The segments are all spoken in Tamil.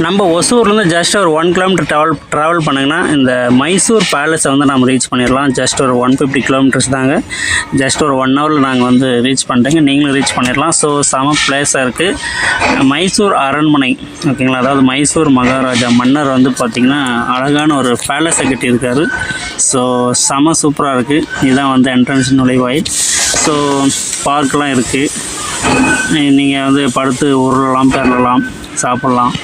நம்ம ஒசூர்லேருந்து ஜஸ்ட் ஒரு ஒன் கிலோமீட்டர் ட்ராவல் ட்ராவல் பண்ணுங்கன்னா இந்த மைசூர் பேலஸை வந்து நம்ம ரீச் பண்ணிடலாம் ஜஸ்ட் ஒரு ஒன் ஃபிஃப்டி கிலோமீட்டர்ஸ் தாங்க. ஜஸ்ட் ஒரு ஒன் ஹவரில் நாங்கள் வந்து ரீச் பண்ணிட்டேங்க. நீங்களும் ரீச் பண்ணிடலாம் ஸோ செம பிளேஸாக இருக்குது மைசூர் அரண்மனை ஓகேங்களா? அதாவது மைசூர் மகாராஜா மன்னர் வந்து பார்த்திங்கன்னா அழகான ஒரு பேலஸை கட்டியிருக்காரு. ஸோ செம சூப்பராக இருக்குது இதுதான் வந்து என்ட்ரன்ஸ் நுழைவாயில். ஸோ பார்க்கெலாம் இருக்குது நீங்கள் வந்து படுத்து உருளலாம் பெறலாம் சாப்பிட்லாம்.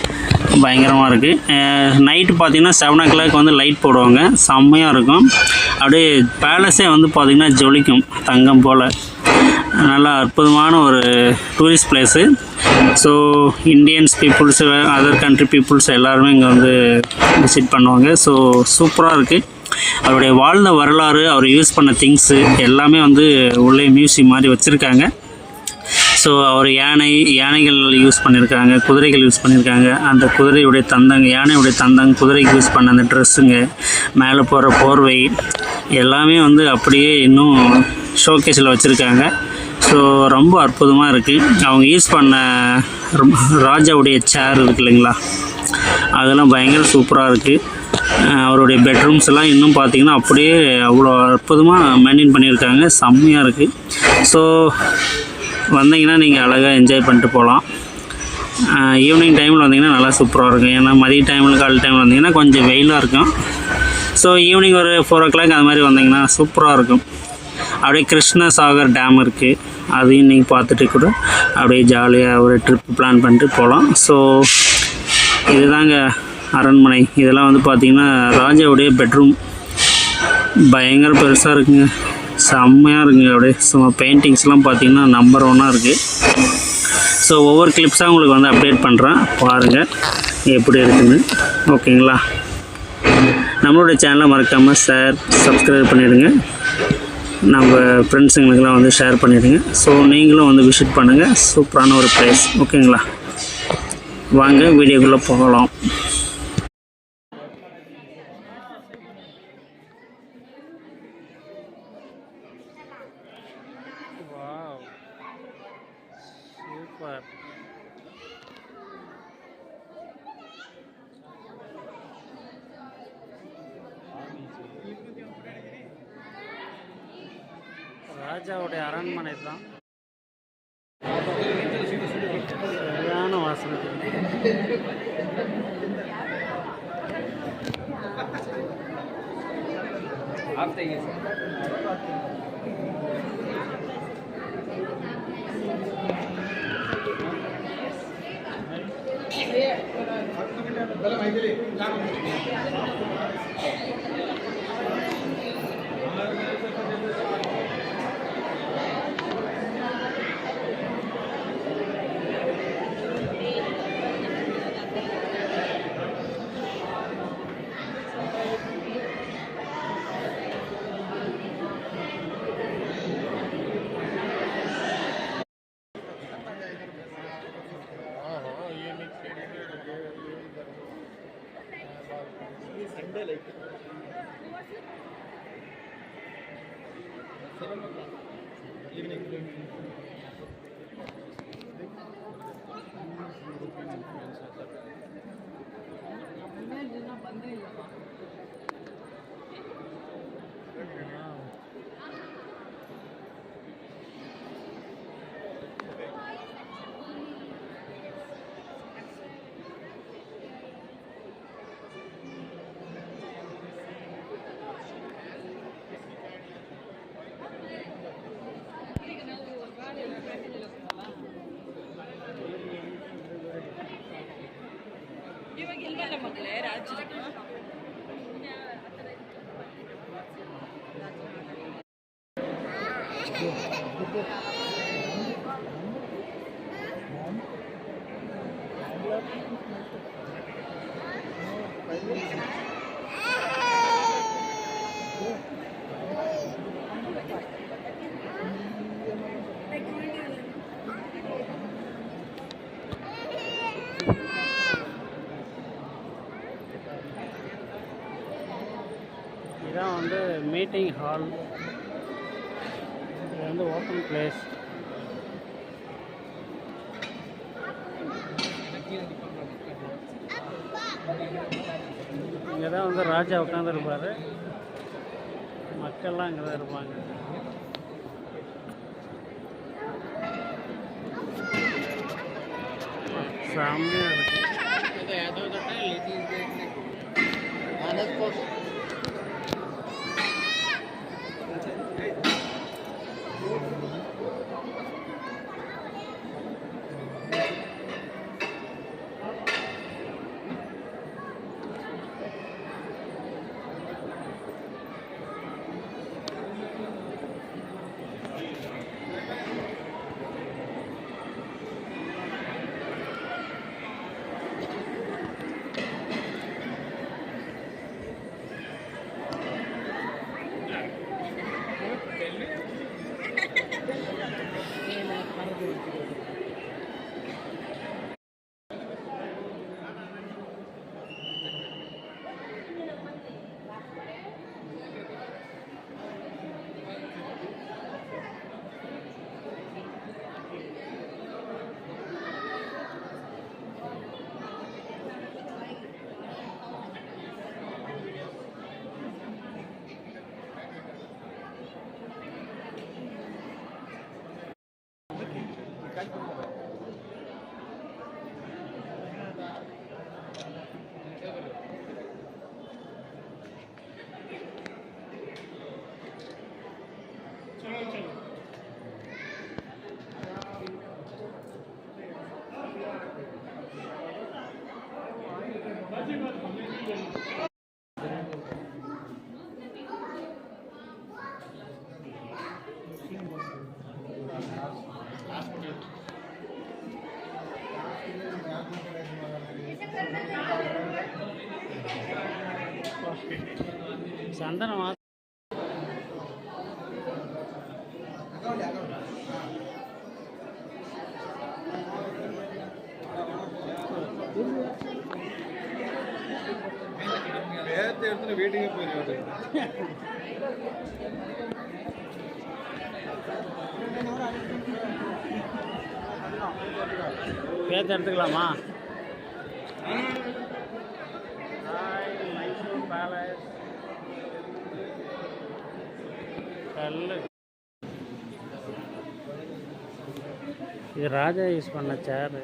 பயங்கரமாக இருக்குது நைட்டு பார்த்தீங்கன்னா செவன் ஓ கிளாக் வந்து லைட் போடுவாங்க. செம்மையாக இருக்கும். அப்படியே பேலஸே வந்து பார்த்திங்கன்னா ஜொலிக்கும் தங்கம் போல். நல்லா அற்புதமான ஒரு tourist place so Indians peoples other country peoples எல்லாருமே இங்கே வந்து விசிட் பண்ணுவாங்க. ஸோ சூப்பராக இருக்குது அவருடைய வாழ்ந்த வரலாறு அவர் யூஸ் பண்ண திங்ஸு எல்லாமே வந்து உள்ளே மியூசியம் மாதிரி வச்சுருக்காங்க. ஸோ அவர் யானை யானைகள் யூஸ் பண்ணியிருக்காங்க குதிரைகள் யூஸ் பண்ணியிருக்காங்க அந்த குதிரையுடைய தந்தங்க யானையுடைய தந்தங்க குதிரைக்கு யூஸ் பண்ண அந்த ட்ரெஸ்ஸுங்க மேலே போகிற போர்வை எல்லாமே வந்து அப்படியே இன்னும் ஷோகேஸில் வச்சுருக்காங்க. ஸோ ரொம்ப அற்புதமாக இருக்குது அவங்க யூஸ் பண்ண ராஜாவுடைய சேர் இருக்கு இல்லைங்களா? அதெல்லாம் பயங்கர சூப்பராக இருக்குது அவருடைய பெட்ரூம்ஸ் எல்லாம் இன்னும் பார்த்தீங்கன்னா அப்படியே அவ்வளோ அற்புதமாக மெயின்டைன் பண்ணியிருக்காங்க செம்மையாக இருக்குது ஸோ வந்தீங்கன்னா நீங்கள் அழகாக என்ஜாய் பண்ணிட்டு போகலாம் ஈவினிங் டைமில் வந்தீங்கன்னா நல்லா சூப்பராக இருக்கும். ஏன்னா மதிய டைமில் காலை டைமில் வந்தீங்கன்னா கொஞ்சம் வெயிலாக இருக்கும். ஸோ ஈவினிங் ஒரு ஃபோர் ஓ கிளாக் அது மாதிரி வந்தீங்கன்னா சூப்பராக இருக்கும். அப்படியே கிருஷ்ணசாகர் டேம் இருக்குது அதையும் நீங்கள் பார்த்துட்டு கூட அப்படியே ஜாலியாக ஒரு ட்ரிப் பிளான் பண்ணிட்டு போகலாம் ஸோ இதுதாங்க அரண்மனை. இதெல்லாம் வந்து பார்த்திங்கன்னா ராஜாவுடைய பெட்ரூம் பயங்கர பெருசாக இருக்குங்க. செம்மையாக இருக்குங்க. அப்படியே சும்மா பெயிண்டிங்ஸ்லாம் பார்த்தீங்கன்னா நம்பர் ஒன்னாக இருக்குது ஸோ ஒவ்வொரு கிளிப்ஸாக உங்களுக்கு வந்து அப்டேட் பண்ணுறேன் பாருங்கள் எப்படி இருக்குன்னு. ஓகேங்களா நம்மளோட சேனலை மறக்காமல் ஷேர் சப்ஸ்கிரைப் பண்ணிவிடுங்க நம்ம ஃப்ரெண்ட்ஸுங்களுக்கெல்லாம் வந்து ஷேர் பண்ணிவிடுங்க ஸோ நீங்களும் வந்து விசிட் பண்ணுங்கள் சூப்பரான ஒரு ப்ளேஸ் ஓகேங்களா வாங்க வீடியோக்குள்ளே போகலாம். माहिती 累了吗？இதான் வந்து மீட்டிங் ஹால் இது வந்து ஓப்பன் பிளேஸ் இங்கே தான் வந்து ராஜா உட்காந்துருப்பார் மக்கள்லாம் அங்கே தான் இருப்பாங்க. சாமியாக இருக்கு. சந்தனம் வா- Pues Sandra. பேச்சு எடுத்துக்கலாமா? மைசூர் பேலஸ் இது ராஜா யூஸ் பண்ண சேரு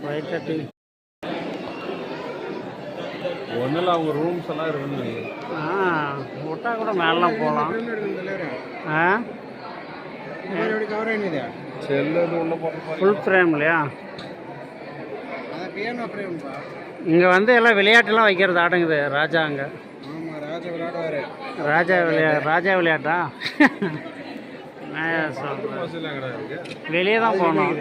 ஃபைவ் கட்டி ஒன்றில் அவங்க ரூம்ஸ் எல்லாம் இருக்குன்னு ஆ முட்டா கூட மேலாம் போகலாம். ஆ? ஃபுல் ஃப்ரேம் இல்லையா? இங்கே வந்து எல்லாம் விளையாட்டுலாம் வைக்கிறது ஆட்டங்குது ராஜா அங்கே. ராஜா விளையா ராஜா விளையாட்டா? நான் வெளியே தான் போகணும்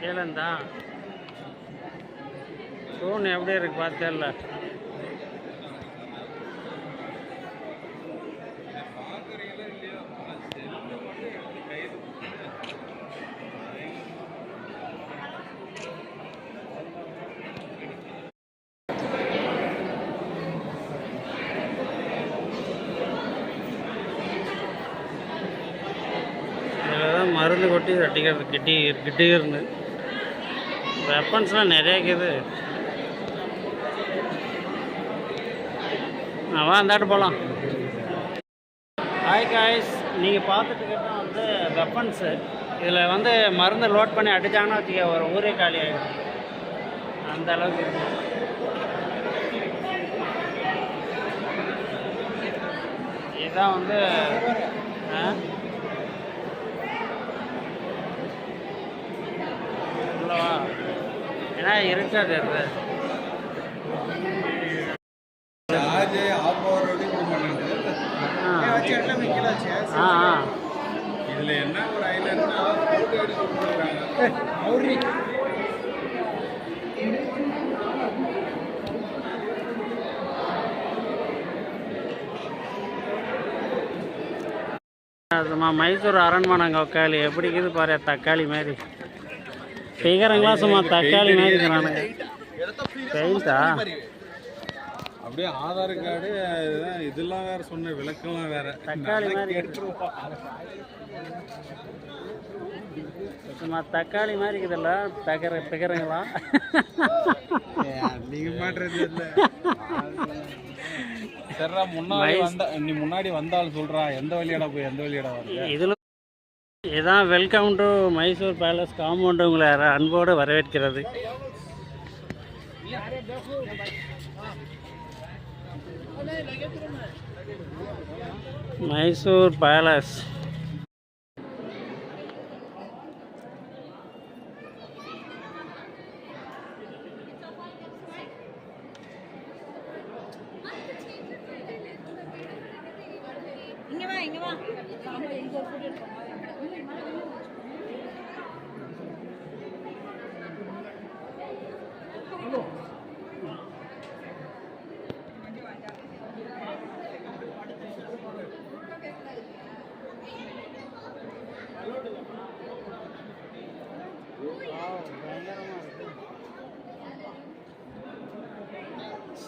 கீழந்தா? தூண் எப்படி இருக்கு பார்த்தேன்ல தான் அடிக்கிறது கிட்டி கிட்டி இருந்து. வெப்பன்ஸ்லாம் நிறைய இருக்குது. வா அந்தாட்டு போகலாம் ஹாய் காய்ஸ் நீங்கள் பார்த்துட்டு வந்து வெப்பன்ஸு இதில் வந்து மருந்து லோட் பண்ணி அடித்தாங்கன்னா வச்சுக்க ஒரு ஊரே காலி ஆகிடும் அந்த அளவுக்கு இருக்கு. இதுதான் வந்து ஆ? உள்ளவா ஏன்னா இருக்காது ஆ. இதுல என்ன ஒரு ஹைலைட்னா போட்டோ எடுக்க கொடுக்குறாங்க மைசூர் அரண்மனைங்க உக்காளி எப்படி இருக்குது பாரு தக்காளி மாதிரி. பிகரங்களா சும்மா தக்காளி மாதிரி இருக்கிறானுங்க. பெயிண்டா அப்படியே ஆதார் கார்டு இதெல்லாம் வேற சொன்ன விளக்கெல்லாம் வேற. தக்காளி மாதிரி. சும்மா தக்காளி மாதிரி இருக்குதுல்ல தகர பிகரங்களா? நீங்க மாட்டுறது இல்ல சரிடா முன்னாடி வந்த நீ முன்னாடி வந்தாலும் சொல்றா எந்த வழியாடா போய் எந்த வழியாடா வர இதில் இதான் welcome to Mysore palace compound உங்களை அன்போடு வரவேற்கிறது. மைசூர் பேலஸ் இங்க வா இங்க வா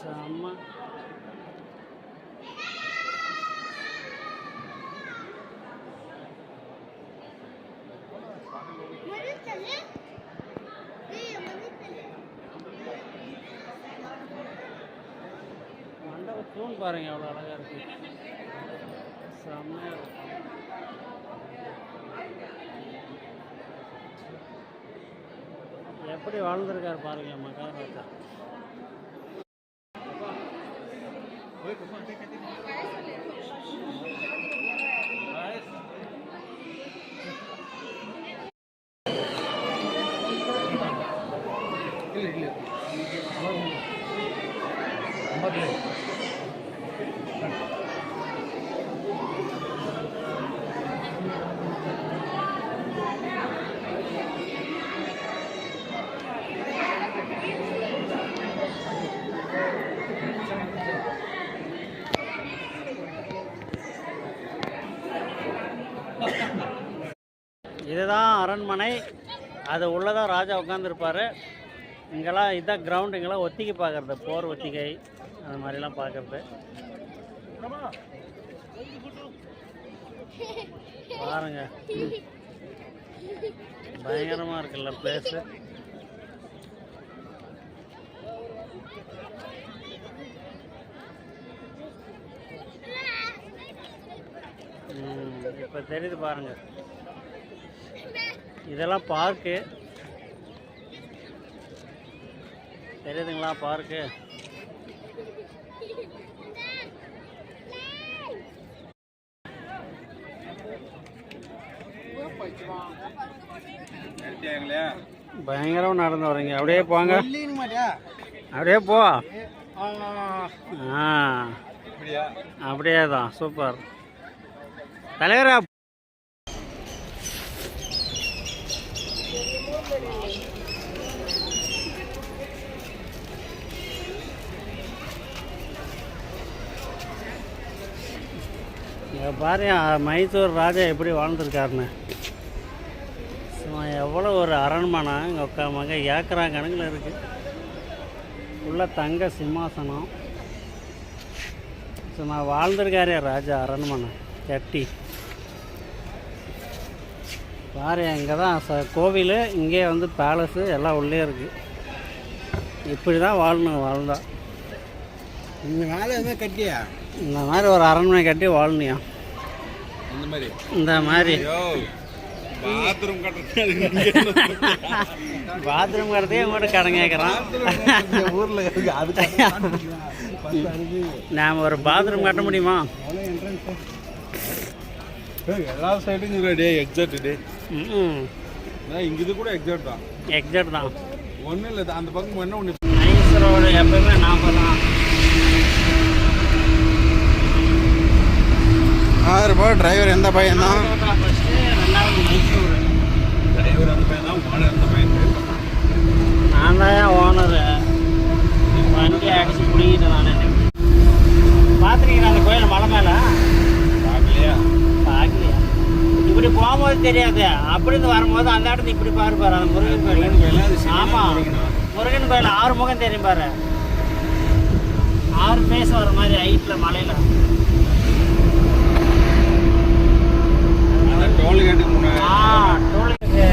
செம்ம மண்டப தூண் பாருங்க எவ்வளோ அழகா இருக்கு. செம்மையா இருக்கும் எப்படி வாழ்ந்திருக்காரு பாருங்க மகாராஜா. இதுதான் அரண்மனை. அது உள்ளதான் ராஜா உட்காந்துருப்பாரு இங்கெல்லாம் இதுதான் கிரவுண்டு இங்கெல்லாம் ஒத்திகை பார்க்குறது போர் ஒத்திகை. அது மாதிரிலாம் பார்க்கறது பாருங்க. பயங்கரமாக இருக்குல்ல பிளேஸு இப்போ தெரியுது பாருங்க. இதெல்லாம் பார்க்கு தெரியுதுங்களா பார்க்கு நிறுத்தியாங்களே பயங்கரம் நடந்து வரீங்க அப்படியே போங்க. அப்படியே போ. ஆ, அப்படியே? தான் சூப்பர். தலைவரா? பாரு மைசூர் ராஜா எப்படி வாழ்ந்துருக்காருன்னு. எவ்வளோ ஒரு அரண்மனை இங்கே உட்காமங்க ஏக்கரா கணக்கில் இருக்குது உள்ள தங்க சிம்மாசனம். சும்மா வாழ்ந்திருக்காரே ராஜா அரண்மனை கட்டி. பாரு இங்கே தான் ச கோவில் இங்கே வந்து பேலஸு எல்லாம் உள்ளே இருக்குது இப்படி தான் வாழணும் வாழ்ந்தா. இந்த மேலே எதுவுமே கட்டியா? இந்த மாதிரி ஒரு அரண்மனை கட்டி வாழணுயா இந்த மாதிரி. இந்த மாதிரி. பாத்ரூம் பாத்ரூம் கட்டுறதே உங்கள்கிட்ட கடன் கேட்குறான் ஊரில் நாம் ஒரு பாத்ரூம் கட்ட முடியுமா? எல்லா சைடும் டே எக்ஸாக்ட் டே ம் இங்க இது கூட எக்ஸாக்ட் தான். எக்ஸாக்ட் தான். ஒன்றும் இல்லை அந்த பக்கம் என்ன ஒன்று நைஸ் ரோடு எப்பவுமே நாற்பது தான். ஆறு ரூபாய் டிரைவர் எந்த பையன் தான். டிரைவர் அந்த பையன் தான் ஓனர் அந்த பையன் நான் தான் ஓனரு வண்டி அடிச்சு பிடிக்கிட்டேன் நான். பார்த்துருக்கீங்களா அந்த கோயில் மலை மேலே? பார்க்கலையா பார்க்கலையா இப்படி போகும்போது தெரியாது. அப்படி இருந்து வரும்போது அந்த இடத்துல இப்படி பாரு பாரு அந்த முருகன் கோயில், ஆமாம் முருகனா? கோயில் ஆறு முகம் தெரியும் பாரு. ஆறு ஃபேஸ் வர மாதிரி ஹைட்டில் மலையில். டோல்கேட்டுக்கு முன்னாடி ஆ டோலுக்கு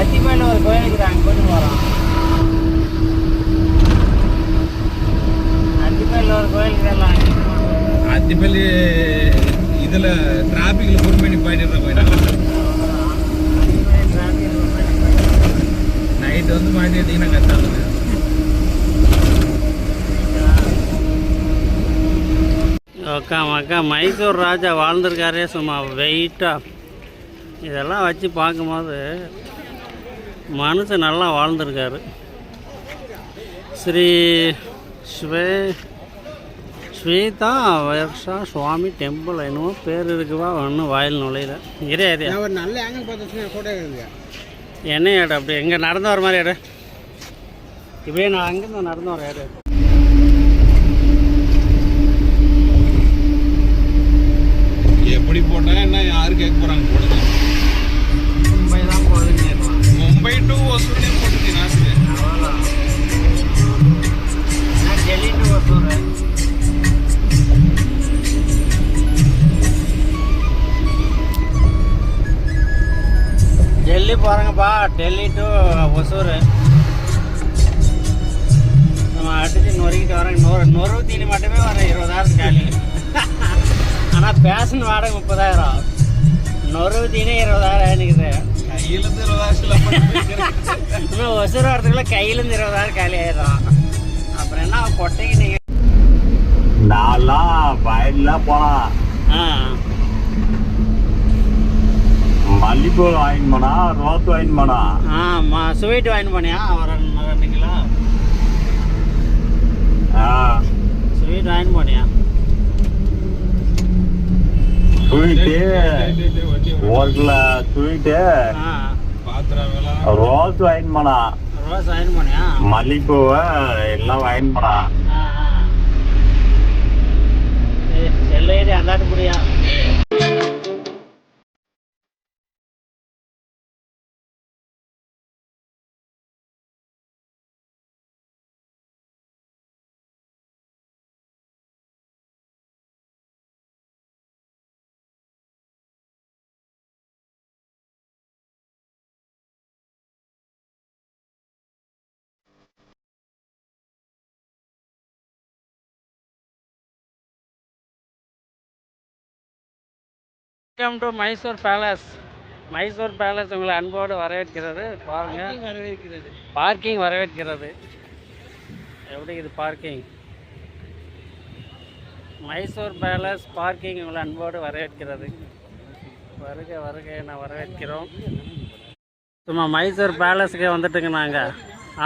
அத்திமேல ஒரு கோயில் இருக்குது அங்கே போயிட்டு போகிறோம் அத்திமேல ஒரு கோயில் இருக்குல்ல அங்கே அத்திப்பள்ளி இதுல டிராபிக்ல பொறுமை நிப்பாட்டிடுற போயிட்டாங்க நைட் வந்து மாட்டிட்டீங்கன்னா கஷ்டம் அக்கா அக்கா மைசூர் ராஜா வாழ்ந்திருக்காரே சும்மா வெயிட்டாக இதெல்லாம் வச்சு பார்க்கும்போது மனுஷன் நல்லா வாழ்ந்திருக்காரு. ஸ்ரீ ஸ்வே ஸ்வேதா வர்ஷா சுவாமி டெம்பிள் என்னமோ பேர் இருக்குவா ஒன்றும் வாயில் நுழையில. இதே நான் ஒரு நல்ல ஆங்கிள் பார்த்து ஃபோட்டோ எடுங்க. என்ன இடம் அப்படி எங்கே நடந்து வர மாதிரி இடம் இப்படியே நான் அங்கேருந்து நடந்து வர இடம் எப்படி போட்டா என்ன யாரு கேட்க போறாங்க? டெல்லி போகிறேங்கப்பா டெல்லி டு ஒசூர். நம்ம அடிச்சு நொறுக்கிட்டு வரேன் நொறு நொறுவு தீனி மட்டுமே வரேன் இருபதாயிரம் காலி. ஆனால் பேஷன் வாடகை முப்பதாயிரம். நொறுவு தீனி இருபதாயிரம் நிற்குது கையில இருந்து இருபதாயிரம் இன்னும் ஒசூர் வரதுக்குள்ள கையிலேருந்து இருபதாயிரம் காலி ஆயிடும் அப்புறம் என்ன கொட்டைக்கு நீங்கள் நான்லாம் வயல்லாம் போனேன். ஆ. மல்லிப்பூ வாங்கிட்டு போனா ரோஸ் வாங்கிட்டு போனா? ஆ ஸ்வீட் வாங்கி போனியா? ரெண்டு கிலோ ஸ்வீட் வாங்கி போனியா? ஸ்வீட்டு ஒரு கிலோ ஸ்வீட்டு ரோஸ் வாங்கிட்டு போனா. ரோஸ் வாங்கி போனியா? மல்லிப்பூவை எல்லாம் வாங்கிட்டு போனா. ஆ எல்லையடி அந்தாட்டு புரியா welcome to Mysore palace Mysore palace உங்களை அன்போடு வரவேற்கிறது. பாருங்க. வரவேற்கிறது. பார்க்கிங் வரவேற்கிறது. எப்படி இது பார்க்கிங் மைசூர் பேலஸ் பார்க்கிங் உங்களை அன்போடு வரவேற்கிறது. வருக வருக நான் வரவேற்கிறோம். சும்மா மைசூர் பேலஸுக்கு வந்துட்டுங்க நாங்கள்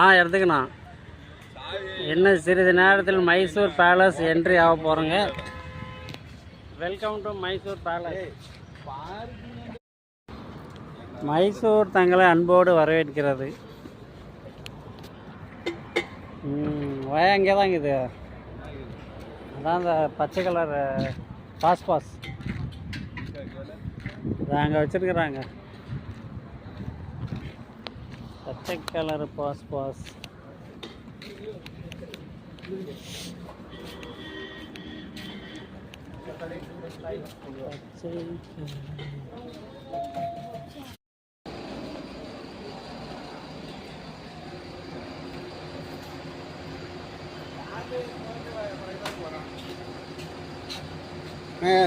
ஆ எடுத்துக்கணும் இன்னும் சிறிது நேரத்தில் மைசூர் பேலஸ் என்ட்ரி ஆக போகிறோங்க welcome to Mysore palace Mysore தங்களை அன்போடு வரவேற்கிறது. வய அங்கே தாங்க இது அதான் அந்த பச்சை கலர் பாஸ் பாஸ் இதை அங்கே வச்சுருக்குறாங்க. பச்சை கலர் பாஸ் பாஸ்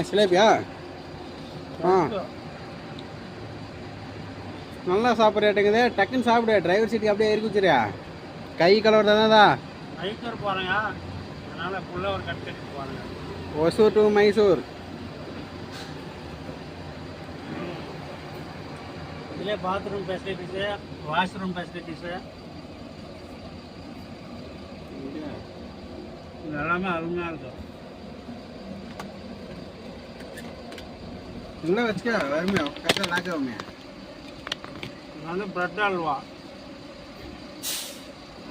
சிலேபியா? ஆ. நல்லா சாப்பிட்றேட்டுங்குது டக்குன்னு சாப்பிடு டிரைவர் சீட்டுக்கு அப்படியே இருக்கு வச்சுரியா கை கலவர் தானேதா மைசூர் போகிறேங்க அதனால் ஃபுல்லாக ஒரு கட் கட்டிட்டு போகிறேங்க ஒசூர் டு மைசூர் இதிலே பாத்ரூம் ஃபெசிலிட்டிஸு வாஷ்ரூம் ஃபெசிலிட்டிஸு இது எல்லாமே அருமையாக இருக்கும் உள்ள வச்சுக்க வருமே கரெக்டாக லாக்கவுமே இது வந்து பிரெட் அல்வா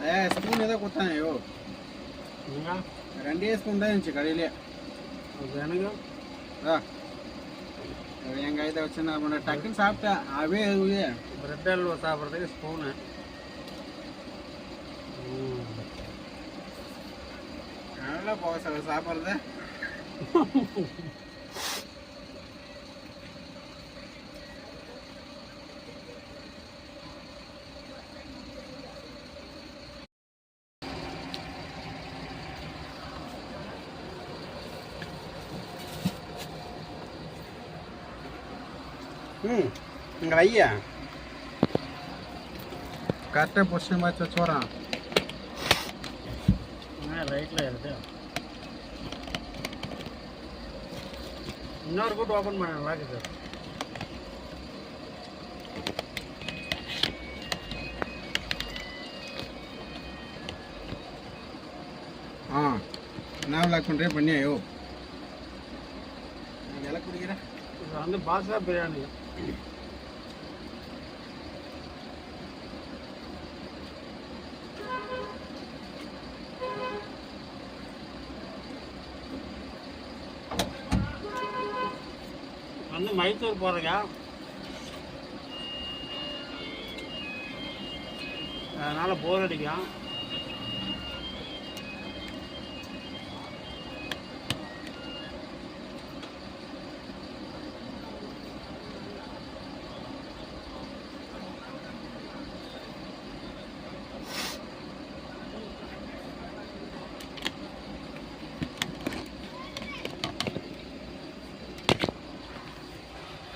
ஏ ஸ்பூன் ஏதோ கொடுத்தாங்க ஐயோ நீங்கள் ரெண்டே ஸ்பூன் தான் இருந்துச்சு கடையிலே அது எனக்கு ஆ என் கைதை வச்சு நான் பண்ண டக்குன்னு சாப்பிட்டேன் அப்படியே இருக்குது பிரெட் அல்வா சாப்பிட்றதுக்கு ஸ்பூனு நல்லா போக சார் சாப்பிட்றது ம் இங்கே வையா. கரெக்டாக பொசிஷன் பார்த்து வச்சு வரான் ரைட்டில் இருக்கு. இன்னொரு கூட்டு ஓப்பன் பண்ண நல்லா இருக்குது ஆ என்ன விளாக் பண்ணுறே பண்ணியாயோ. இலை குடிக்கிறேன் இது வந்து பாஸ்தா பிரியாணி. வந்து மைசூர் போகிறேங்க அதனால் போர் அடிக்கும்.